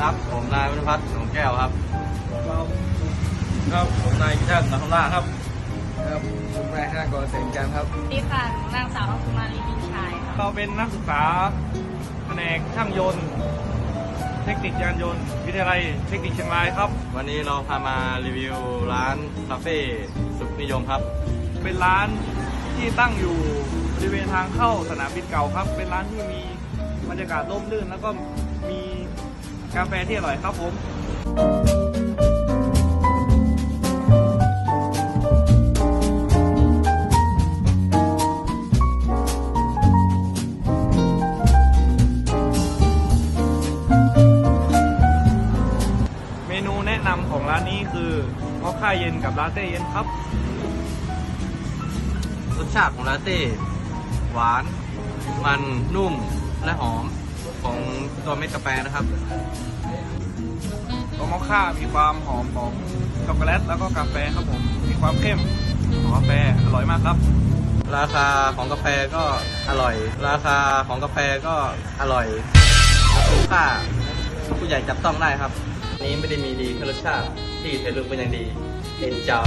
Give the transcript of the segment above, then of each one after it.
ครับ ผมนายวรรณพัฒน์หนองแก้วครับครับผมนายพิทักษ์นาคราชครับครับผมนายธนากรเสงจันทร์ครับดีค่ะนางสาวกุมารีพิชายค่ะเราเป็นนักศึกษาแผนกช่างยนต์ เทคนิคยานยนต์ วิทยาลัยเทคนิคเชียงรายครับ วันนี้เราพามารีวิวร้านคาเฟ่สุขนิยมครับ เป็นร้านที่ตั้งอยู่บริเวณทางเข้าสนามบินเก่าครับ เป็นร้านที่มี บรรยากาศร่มรื่น แล้วก็มีกาแฟที่อร่อยครับผมเมนูแนะนำของร้านนี้คือมอคค่าเย็นกับลาเต้เย็นครับ รสชาติของลาเต้ หวาน มันนุ่ม และหอมของตัวเม็ดกาแฟนะครับ ตัวมอคค่ามีความหอมของช็อกโกแลตแล้วก็กาแฟครับผม มีความเข้มของกาแฟอร่อยมากครับ ราคาของกาแฟก็อร่อย ราคาของกาแฟก็อร่อยคุ้มค่าผู้ใหญ่จับต้องได้ครับ นี้ไม่ได้มีดีแค่รสชาติที่เทลุกเป็นอย่างดีเอ็นจอย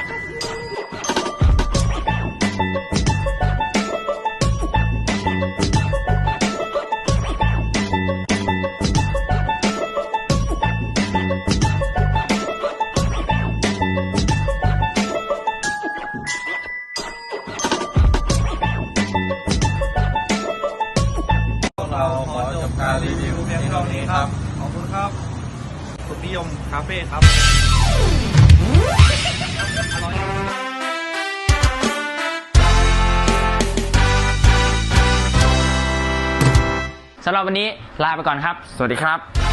การรีวิวเพียงเท่านี้ครับ ขอบคุณครับสุขนิยมคาเฟ่ครับสำหรับวันนี้ลาไปก่อนครับ สวัสดีครับ